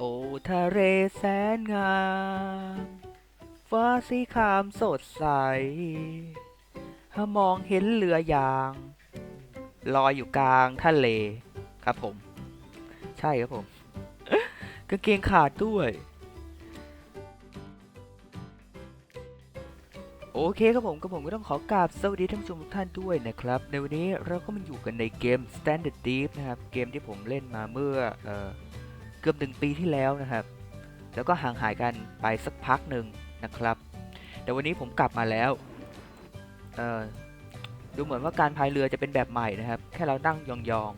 โอ้ทะเลแสนงาม ฟ้าสีครามสดใสถ้ามองเห็นเรือยาง ลอยอยู่กลางทะเลครับผม ใช่ครับผมกางเกงขาดด้วย โอเคครับผมก็ผมก็ต้องขอกราบสวัสดีท่านผู้ชมทุกท่านด้วยนะครับ ในวันนี้เราก็มาอยู่กันในเกม Standard Deep นะครับ เกมที่ผมเล่นมาเมื่อเออ เกือบหนึ่งปีที่แล้วนะครับ แล้วก็ห่างหายกันไปสักพักหนึ่งนะครับ แต่วันนี้ผมกลับมาแล้วเออดูเหมือนว่าการพายเรือจะเป็นแบบใหม่นะครับ แค่เรานั่งยอง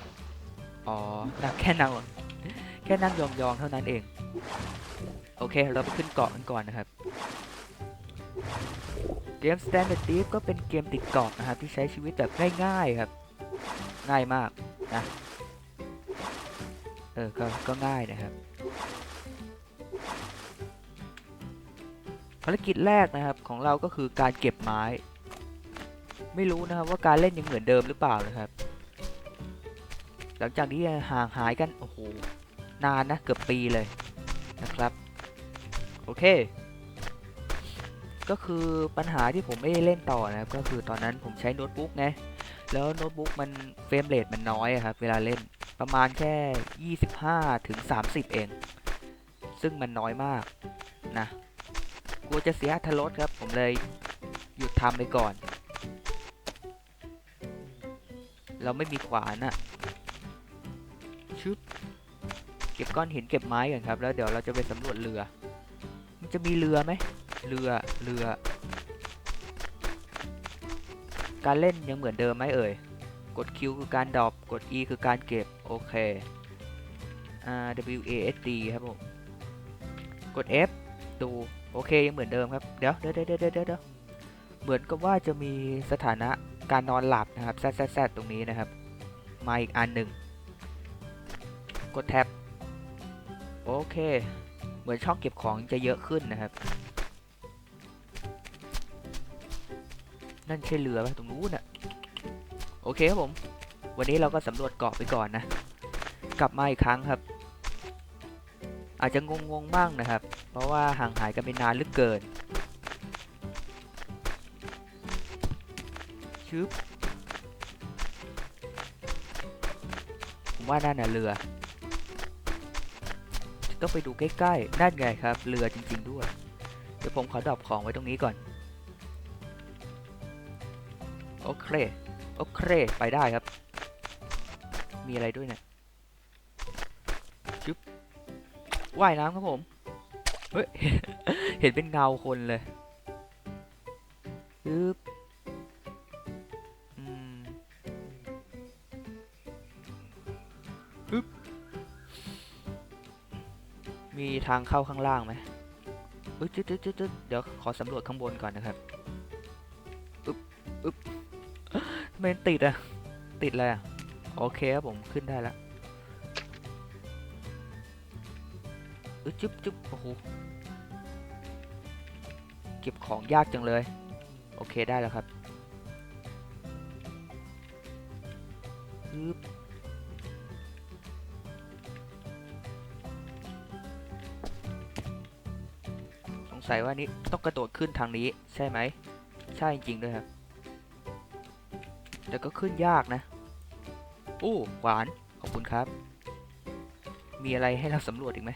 ๆ อ๋อนั่งแค่นั่งแค่นั่งยองๆ เท่านั้นเอง โอเค เราไปขึ้นเกาะกันก่อนนะครับ เกม Standard Deep ก็เป็นเกมติดเกาะนะครับ ที่ใช้ชีวิตแบบง่ายๆครับ ง่ายมากนะ เออก็ก็ง่ายนะครับ ภารกิจแรกนะครับของเราก็คือการเก็บไม้ ไม่รู้นะครับว่าการเล่นยังเหมือนเดิมหรือเปล่านะครับ หลังจากที่ห่างหายกันโอ้โหนานนะเกือบปีเลยนะครับโอเค ก็คือปัญหาที่ผมไม่ได้เล่นต่อนะครับ ก็คือตอนนั้นผมใช้โน้ตบุ๊กไงแล้วโน้ตบุ๊กมันเฟรมเรทมันน้อยครับ เวลาเล่น ประมาณแค่ 25ถึง30 เอง ซึ่งมันน้อยมากนะกลัวจะเสียอรรถรสครับ ผมเลยหยุดทำไปก่อน เราไม่มีขวานอะชึบเก็บก้อนหินเก็บไม้ก่อนครับ แล้วเดี๋ยวเราจะไปสำรวจเรือ มันจะมีเรือไหม เรือ เรือ การเล่นยังเหมือนเดิมไหมเอ่ย กด Q คือการดรอปกด E คือการเก็บ โอเค R W A S D ครับผม กด F ดู โอเค ยังเหมือนเดิมครับ เดี๋ยวเดี๋ยวเดี๋ยวเดี๋ยวเดี๋ยวเหมือนกับว่าจะมีสถานะการนอนหลับนะครับแซดแซดแซดตรงนี้นะครับ มาอีกอันหนึ่ง กดแท็บ โอเค เหมือนช่องเก็บของจะเยอะขึ้นนะครับ นั่นใช่เรือไหมตรงนู้นน่ะ โอเคครับผม วันนี้เราก็สำรวจเกาะไปก่อนนะ กลับมาอีกครั้งครับ อาจจะงงๆบ้างนะครับ เพราะว่าห่างหายกันไปนานเหลือเกินชึบผมว่านั่นน่ะเรือต้องไปดูใกล้ๆ นั่นไงครับ เรือจริง ๆ ด้วย เดี๋ยวผมขอดรอปของไว้ตรงนี้ก่อน โอเค โอเค ไปได้ครับ มีอะไรด้วยเนี่ย ชึบว่ายน้ำครับผมเฮ้ยเห็นเป็นเงาคนเลยปึ๊บจึ๊บมีทางเข้าข้างล่างไหมเฮ้ยจึ๊ดจึ๊ดจึ๊ดจึ๊ดเดี๋ยวขอสำรวจข้างบนก่อนนะครับปึ๊บปึ๊บทำไมติดอะติดอะไรอะโอเคครับผมขึ้นได้แล้ว จุ๊บจุ๊บโอ้โหเก็บของยากจังเลย โอเคได้แล้วครับอึ๊บสงสัยว่านี้ต้องกระโดดขึ้นทางนี้ใช่ไหม ใช่จริงด้วยครับ แต่ก็ขึ้นยากนะโอ้หวาน ขอบคุณครับ มีอะไรให้เราสำรวจอีกไหม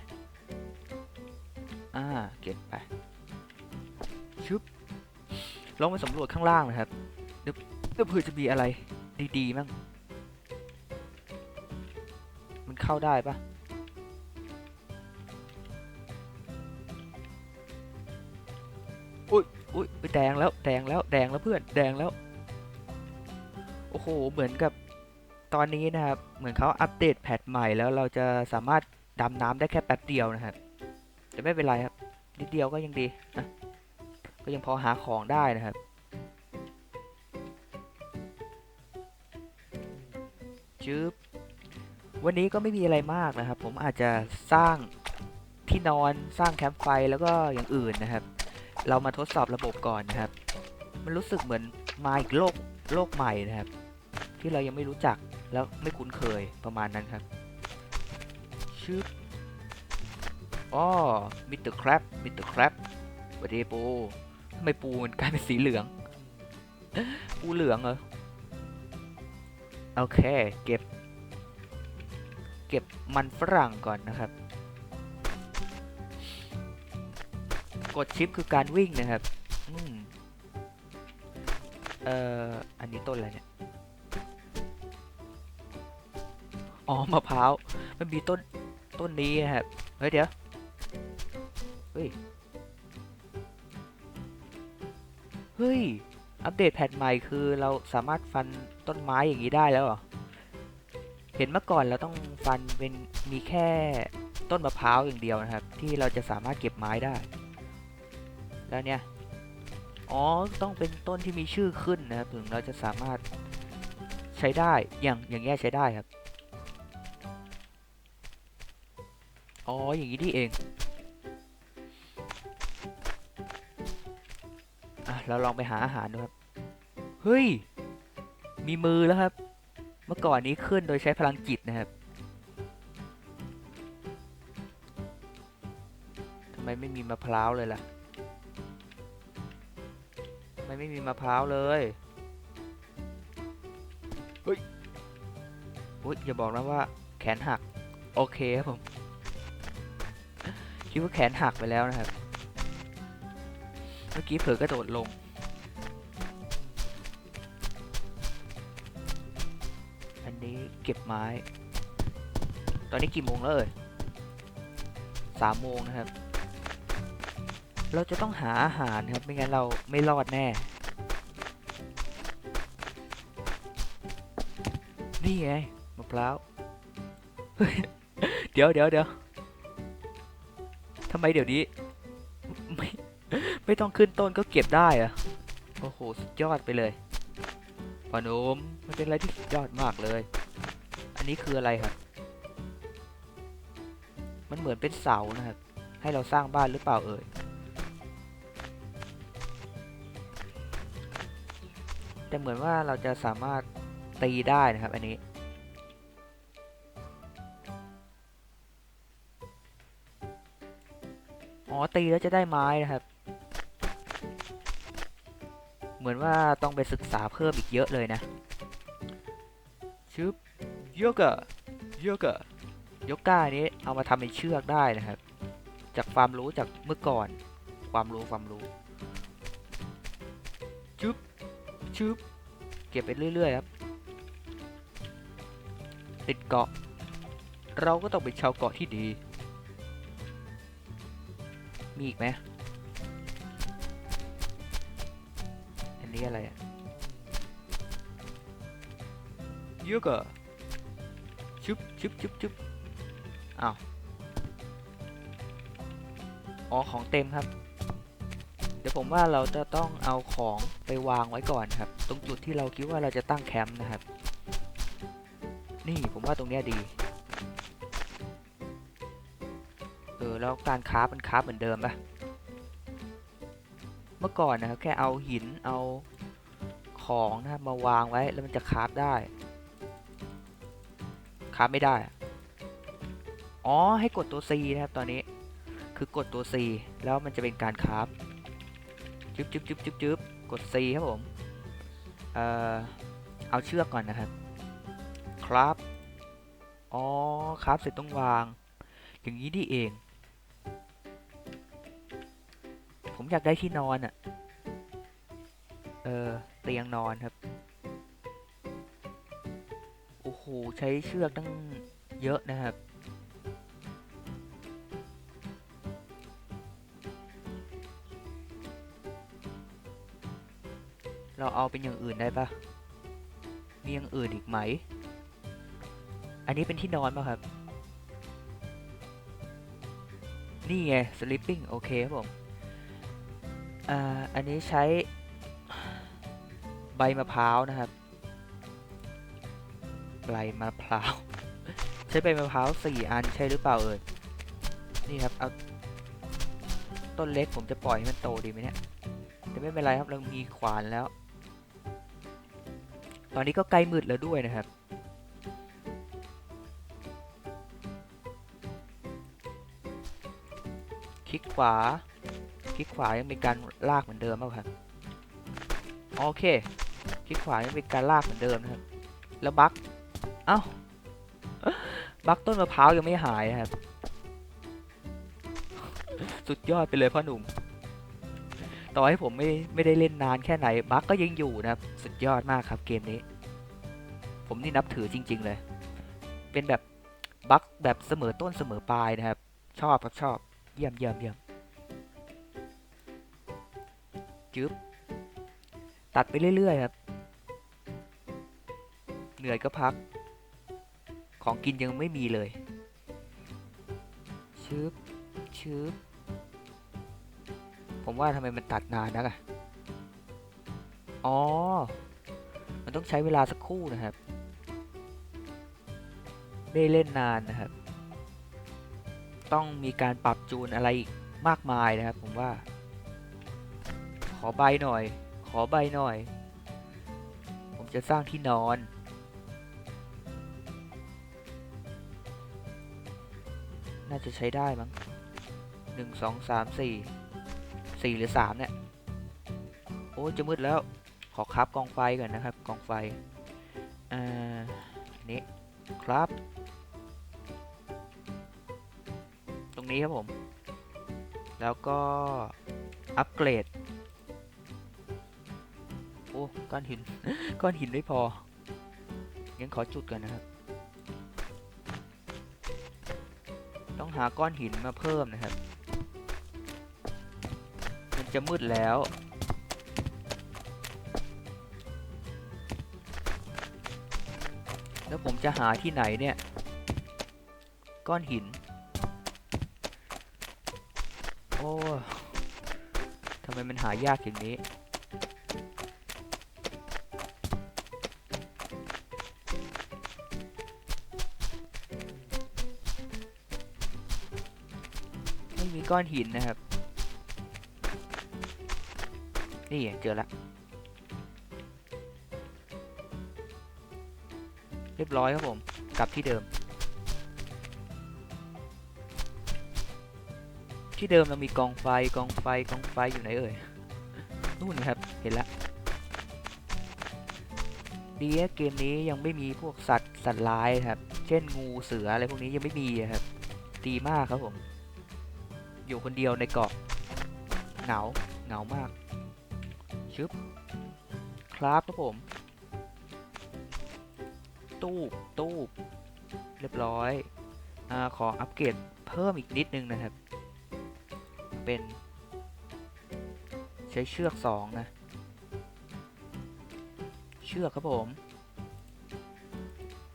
อ่า เก็บไป ชึบ ลองไปสำรวจข้างล่างนะครับ เดี๋ยวเดี๋ยวเผื่อจะมีอะไร ดีๆมั้ง มันเข้าได้ปะอุ้ยอุ้ยแดงแล้ว แดงแล้ว แดงแล้วเพื่อน แดงแล้ว โอ้โห เหมือนกับตอนนี้นะครับ เหมือนเขาอัปเดตแพทใหม่แล้วเราจะสามารถดำน้ำได้แค่แป๊บเดียวนะครับ แต่ไม่เป็นไรครับ นิดเดียวก็ยังดีนะก็ยังพอหาของได้นะครับจึบวันนี้ก็ไม่มีอะไรมากนะครับ ผมอาจจะสร้างที่นอนสร้างแคมป์ไฟแล้วก็อย่างอื่นนะครับ เรามาทดสอบระบบก่อนนะครับ มันรู้สึกเหมือนมาอีกโลกโลกใหม่นะครับ ที่เรายังไม่รู้จักแล้วไม่คุ้นเคยประมาณนั้นครับชชื่ อ๋อมิสเตอร์ครับมิสเตอร์ครับสวัสดีปูทำไมปูมันกลายเป็นสีเหลือง ปูเหลืองเหรอ โอเค เก็บ เก็บมันฝรั่งก่อนนะครับ กดชิปคือการวิ่งนะครับ อืมเอ่อ อันนี้ต้นอะไรเนี่ย อ๋อ มะพร้าว มันมีต้น ต้นนี้นะครับ เฮ้ยเดี๋ยว ฮ้ย เฮ้ย อัปเดตแพทใหม่คือเราสามารถฟันต้นไม้อย่างนี้ได้แล้วเหรอ เห็นเมื่อก่อนเราต้องฟันเป็นมีแค่ต้นมะพร้าวอย่างเดียวนะครับ ที่เราจะสามารถเก็บไม้ได้ แล้วเนี่ย อ๋อ ต้องเป็นต้นที่มีชื่อขึ้นนะครับถึงเราจะสามารถใช้ได้ อย่างอย่างเงี้ยใช้ได้ครับ อ๋อ อย่างนี้นี่เอง เราลองไปหาอาหารดูครับ เฮ้ย มีมือแล้วครับ เมื่อก่อนนี้ขึ้นโดยใช้พลังจิตนะครับทำไมไม่มีมะพร้าวเลยล่ะทำไมไม่มีมะพร้าวเลยเฮ้ยอุ๊ยอย่าบอกนะว่าแขนหัก โอเคครับผม คิดว่าแขนหักไปแล้วนะครับ มื่อกี้เผลอกระโดดลง อันนี้เก็บไม้ ตอนนี้กี่โมงแล้วเอ่ยสามโมงนะครับ เราจะต้องหาอาหารครับ ไม่งั้นเราไม่รอดแน่ นี่ไงมะพร้าว เดี๋ยวเดี๋ยวเดี๋ยวทำไมเดี๋ยวนี้ ต้องขึ้นต้นก็เก็บได้อะโอ้โหสุดยอดไปเลยพอนุมมันเป็นอะไรที่สุดยอดมากเลย อันนี้คืออะไรครับ มันเหมือนเป็นเสานะครับ ให้เราสร้างบ้านหรือเปล่าเอ่ย แต่เหมือนว่าเราจะสามารถตีได้นะครับ อันนี้อ๋อตีแล้วจะได้ไม้นะครับ มือนว่าต้องไปศึกษาเพิ่มอีกเยอะเลยนะชึบโยกะโยกะโยกะนี้เอามาทำเป็นเชือกได้นะครับ จากความรู้จากเมื่อก่อน ความรู้ความรู้ชึบชึบเก็บไปเรื่อยๆครับติดเกาะ เราก็ต้องเป็นชาวเกาะที่ดี มีอีกไหม นี้อะไรอะเยอะกะชุบชุบชุบชุบอ้าวอ๋อของเต็มครับ เดี๋ยวผมว่าเราจะต้องเอาของไปวางไว้ก่อนครับ ตรงจุดที่เราคิดว่าเราจะตั้งแคมป์นะครับ นี่ผมว่าตรงเนี้ยดี เออแล้วการคราฟมันคราเหมือนเดิมปะเมื่อก่อนนะครับแค่เอาหินเอา ของนะครับมาวางไว้แล้วมันจะคราฟได้คราฟไม่ได้ อ๋อให้กดตัว C นะครับตอนนี้ คือกดตัว C แล้วมันจะเป็นการคราฟจึ๊บจึ๊บจึ๊บจึ๊บจึ๊บกด C ครับผม เอ่อ เอาเชือกก่อนนะครับ ครับ อ๋อ ครับเสร็จต้องวาง อย่างนี้นี่เอง ผมอยากได้ที่นอนอะ่ะ เออ เตียงนอนครับ โอ้โห ใช้เชือกตั้งเยอะนะครับ เราเอาเป็นอย่างอื่นได้ปะมีอย่างอื่นอีกไหม อันนี้เป็นที่นอนป่ะครับ นี่ไง sleeping โอเคครับผม อ่า อันนี้ใช้ ใบมะพร้าวนะครับ ใบมะพร้าว ใช้ใบมะพร้าวสี่อันใช่หรือเปล่าเอ่ย นี่ครับ เอาต้นเล็กผมจะปล่อยให้มันโตดีไหมเนี่ยแต่ไม่เป็นไรครับเรามีขวานแล้ว ตอนนี้ก็ใกล้มืดแล้วด้วยนะครับ คลิกขวา คลิกขวายังเป็นการลากเหมือนเดิมเปล่าครับ โอเค คลิกขวายังเป็นการลากเหมือนเดิมนะครับ แล้วบั๊กเอ้าบั๊กต้นมะพร้าวยังไม่หายครับ สุดยอดไปเลยพ่อหนุ่ม ต่อให้ผมไม่ไม่ได้เล่นนานแค่ไหนบั๊กก็ยังอยู่นะครับ สุดยอดมากครับเกมนี้ ผมนี่นับถือจริง ๆ เลย เป็นแบบบั๊กแบบเสมอต้นเสมอปลายนะครับ ชอบครับชอบ เยี่ยมเยี่ยมเยี่ยมจึ๊บตัดไปเรื่อยๆครับ เหนื่อยก็พัก ของกินยังไม่มีเลยชึบชึบผมว่าทำไมมันตัดนานนักอะอ๋อ มันต้องใช้เวลาสักครู่นะครับ ไม่เล่นนานนะครับ ต้องมีการปรับจูนอะไรอีกมากมายนะครับ ผมว่า ขอใบหน่อย ขอใบหน่อย ผมจะสร้างที่นอน จะใช้ได้มั้งหนึ่งสองสามสี่สี่หรือสามเนี่ย โอ้ยจะมืดแล้ว ขอครับกองไฟก่อนนะครับ กองไฟอ่าอันนี้ครับ ตรงนี้ครับผม แล้วก็อัปเกรด โอ้ ก้อนหิน ก้อนหินไม่พองั้นขอจุดกันนะครับ หาก้อนหินมาเพิ่มนะครับ มันจะมืดแล้ว แล้วผมจะหาที่ไหนเนี่ย ก้อนหิน โอ้ทำไมมันหายากอย่างนี้ ก้อนหินนะครับ นี่เจอละเรียบร้อยครับผม กลับที่เดิม ที่เดิมเรามีกองไฟกองไฟกองไฟอยู่ไหนเอ่ยนู่นครับเห็นละดีนะเกมนี้ยังไม่มีพวกสัตว์สัตว์ร้ายครับ เช่นงูเสืออะไรพวกนี้ยังไม่มีอะครับ ดีมากครับผม อยู่คนเดียวในเกาะเหงาเหงามากชึบครับครับผม ตู้ตู้เรียบร้อยอขออัปเกรดเพิ่มอีกนิดนึงนะครับ เป็นใช้เชือกสองนะ เชือกครับผม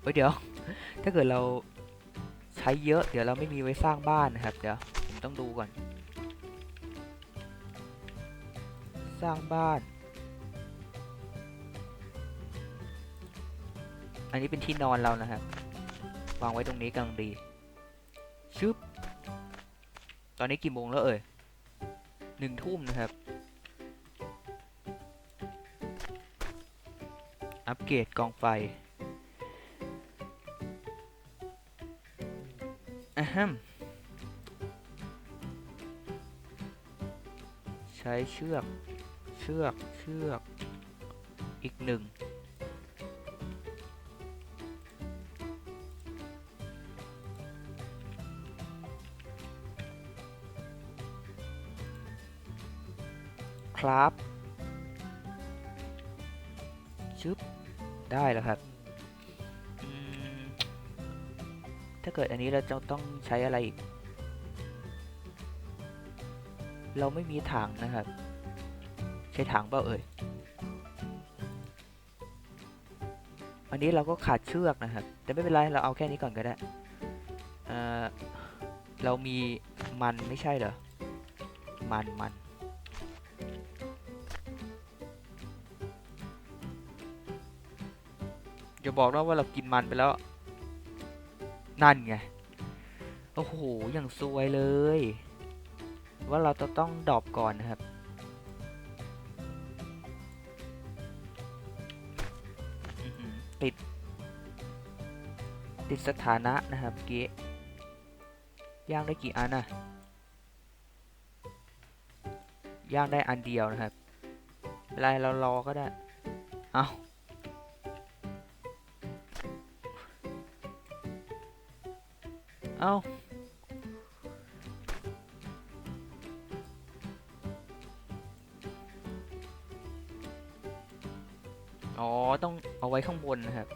เฮ้ยเดี๋ยว ถ้าเกิดเราใช้เยอะ เดี๋ยวเราไม่มีไว้สร้างบ้านนะครับ เดี๋ยว ต้องดูก่อน สร้างบ้าน อันนี้เป็นที่นอนเรานะครับ วางไว้ตรงนี้กำลังดี ชึบ ตอนนี้กี่โมงแล้วเอ่ยหนึ่งทุ่มนะครับ อัปเกรดกองไฟอะฮัม ใช้เชือก เชือก เชือก อีกหนึ่ง ครับชึบ ได้แล้วครับ ถ้าเกิดอันนี้เราจะต้องใช้อะไรอีก เราไม่มีถังนะครับ ใช้ถังเปล่าเอ่ย อันนี้เราก็ขาดเชือกนะครับ แต่ไม่เป็นไร เราเอาแค่นี้ก่อนก็ได้ เออเรามีมันไม่ใช่เหรอ มันมันอย่าบอกนะว่าเรากินมันไปแล้ว นั่นไง โอ้โห อย่างซวยเลย ว่าเราจะต้องดรอปก่อนนะครับอื้อหือติด ติดสถานะนะครับเมื่อกี้ย่างได้กี่อันน่ะย่างได้อันเดียวนะครับเวลาเรารอก็ได้ เอาเอา อ๋อ ต้องเอาไว้ข้างบนนะครับ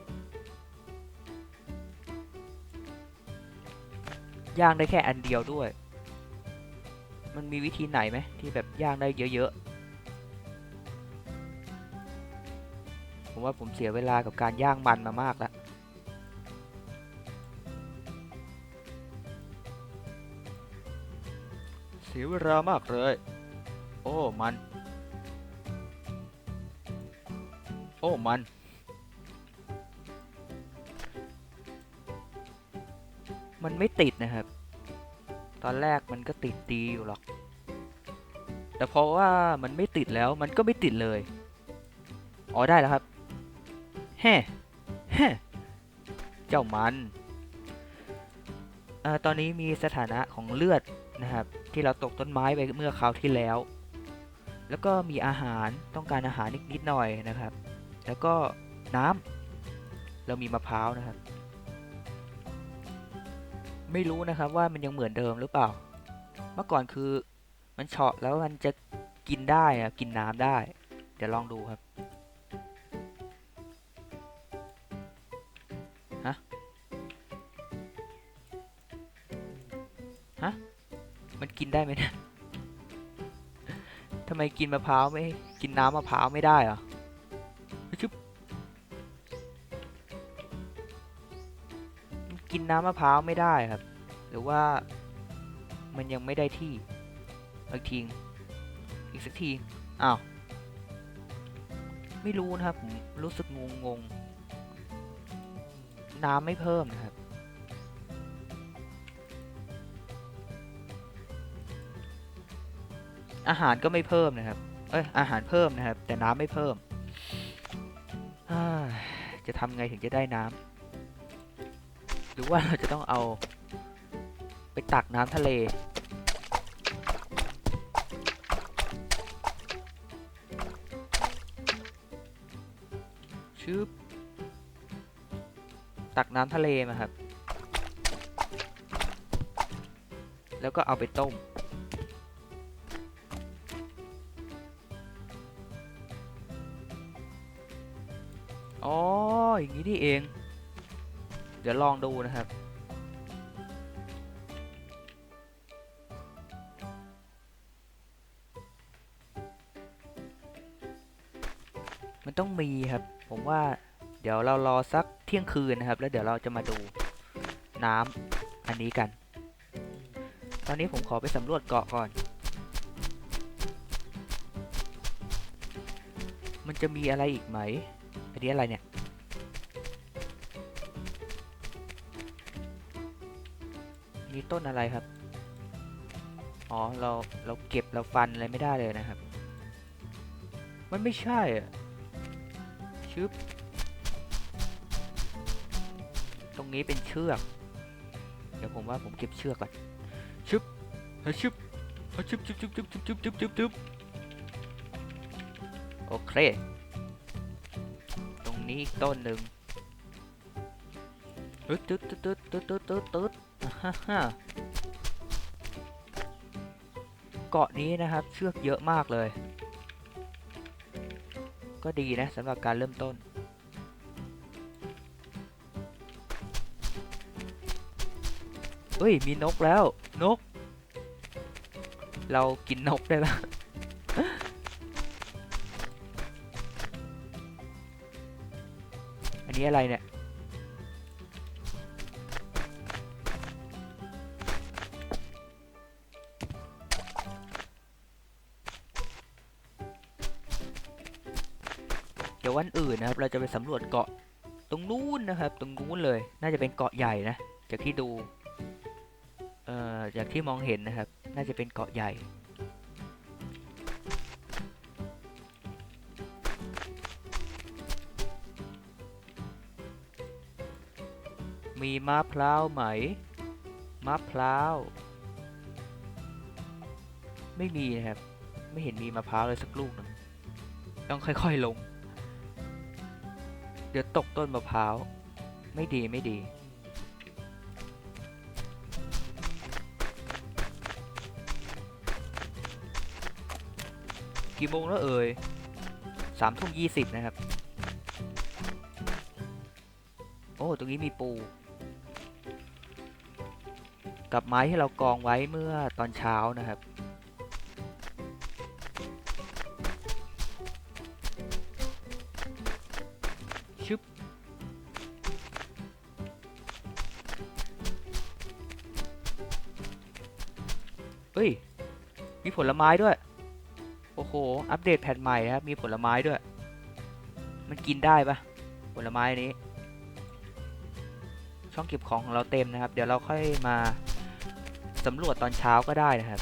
ย่างได้แค่อันเดียวด้วย มันมีวิธีไหนไหมที่แบบย่างได้เยอะๆ ผมว่าผมเสียเวลากับการย่างมันมามากแล้วเสียเวลามากเลย โอ้ มัน อ้มันมันไม่ติดนะครับ ตอนแรกมันก็ติดดีอยู่หรอก แต่เพราะว่ามันไม่ติดแล้วมันก็ไม่ติดเลย อ๋อได้แล้วครับ แฮ่แฮ่เจ้ามันอาตอนนี้มีสถานะของเลือดนะครับ ที่เราตกต้นไม้ไปเมื่อคราวที่แล้ว แล้วก็มีอาหารต้องการอาหารนิดนิดหน่อยนะครับ แล้วก็น้ำเรามีมะพร้าวนะครับ ไม่รู้นะครับว่ามันยังเหมือนเดิมหรือเปล่า เมื่อก่อนคือมันเฉาะแล้วมันจะกินได้อะกินน้ำได้ เดี๋ยวลองดูครับฮะฮะมันกินได้ไหมเนะทำไมกินมะพร้าวไม่กินน้ำมะพร้าวไม่ได้เหรอ ชึบกินน้ำมะพร้าวไม่ได้ครับ หรือว่ามันยังไม่ได้ที่อีกทีอีกสักทีอ้าวไม่รู้นะครับผมรู้สึกงงงน้ำไม่เพิ่มนะครับอาหารก็ไม่เพิ่มนะครับ เอ้ย อาหารเพิ่มนะครับ แต่น้ำไม่เพิ่ม ทำไงถึงจะได้น้ำหรือว่าเราจะต้องเอาไปตักน้ำทะเลชืบตักน้ำทะเลมาครับ แล้วก็เอาไปต้ม อย่างนี้นี่เอง เดี๋ยวลองดูนะครับมันต้องมีครับ ผมว่าเดี๋ยวเรารอสักเที่ยงคืนนะครับ แล้วเดี๋ยวเราจะมาดูน้ำอันนี้กัน ตอนนี้ผมขอไปสำรวจเกาะก่อน มันจะมีอะไรอีกไหมอันนี้อะไรเนี่ย ต้นอะไรครับ อ๋อ เรา เราเก็บเราฟันอะไรไม่ได้เลยนะครับ มันไม่ใช่อะชึบ ตรงนี้เป็นเชือก เดี๋ยวผมว่าผมเก็บเชือกก่อน ชึบฮ้ยชึบฮ้ยชึบชึบชึบชึบชึบชึบชึบชึบชึบโอเค ตรงนี้อีกต้นหนึ่งตึ๊ดตึ๊ดตึ๊ดตึ๊ดตึ๊ดตึ๊ดตึ๊ด ฮ่าเกาะนี้นะครับ เชือกเยอะมากเลย ก็ดีนะสำหรับการเริ่มต้น เฮ้ย มีนกแล้ว นก เรากินนกได้ปะอันนี้อะไรเนี่ย ดี๋ยววันอื่นนะครับ เราจะไปสำรวจเกาะตรงนู้นนะครับ ตรงนู้นเลย น่าจะเป็นเกาะใหญ่นะ จากที่ดู เอ่อ จากที่มองเห็นนะครับ น่าจะเป็นเกาะใหญ่มีมะพร้าวไหม มะพร้าว ไม่มีนะครับ ไม่เห็นมีมะพร้าวเลยสักลูกหนึ่งต้องค่อยๆลง ดี๋ยวตกต้นมะพร้าว ไม่ดีไม่ดี กี่โมงแล้วเอ่ยสามทุ่มยี่สิบนะครับ โอ้ ตรงนี้มีปู กับไม้ที่เรากองไว้เมื่อตอนเช้านะครับ ผลไม้ด้วย โอ้โห อัปเดตแผ่นใหม่นะครับ มีผลไม้ด้วย มันกินได้ปะผลไม้นี้ ช่องเก็บของของเราเต็มนะครับ เดี๋ยวเราค่อยมาสำรวจตอนเช้าก็ได้นะครับ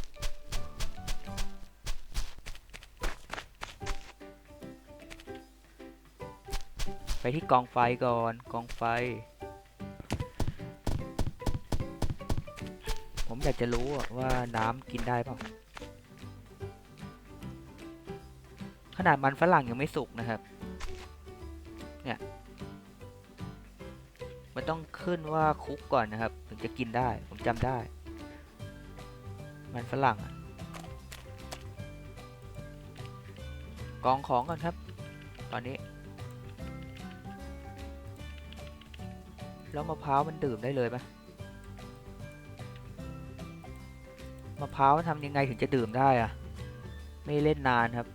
ไปที่กองไฟก่อน กองไฟ ผมอยากจะรู้ว่าน้ำกินได้ป่า นาดมันฝรั่งยังไม่สุกนะครับ เนี่ย มันต้องขึ้นว่าคุกก่อนนะครับ ถึงจะกินได้ ผมจำได้ มันฝรั่งกองของก่อนครับ ตอนนี้ แล้วมะพร้าวมันดื่มได้เลยปะมะพร้าวทำยังไงถึงจะดื่มได้อะไม่เล่นนานครับ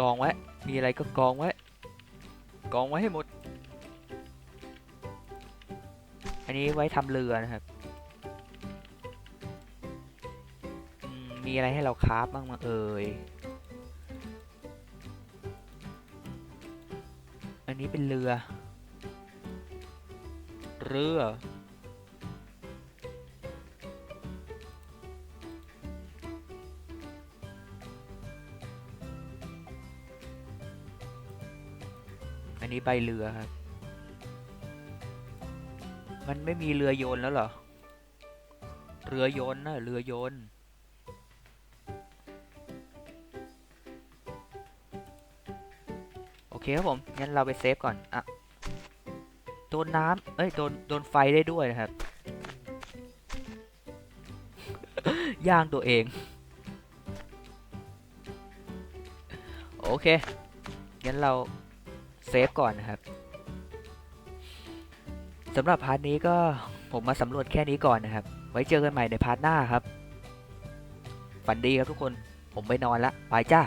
กองไว้ มีอะไรก็กองไว้ กองไว้ให้หมด อันนี้ไว้ทำเรือนะครับมมีอะไรให้เราคราฟบ้างมาเอ่ย อันนี้เป็นเรือ เรือ นี้ใบเรือครับ มันไม่มีเรือโยนแล้วเหรอ เรือโยนนะเรือโยน โอเคครับผม งั้นเราไปเซฟก่อน อะ โดนน้ำเอ้ย โดน โดนไฟได้ด้วยนะครับ ย่างตัวเอง โอเค งั้นเรา เซฟก่อนนะครับสำหรับพาร์ทนี้ก็ผมมาสำรวจแค่นี้ก่อนนะครับ ไว้เจอกันใหม่ในพาร์ทหน้าครับ ฝันดีครับทุกคน ผมไปนอนละ ไปจ้า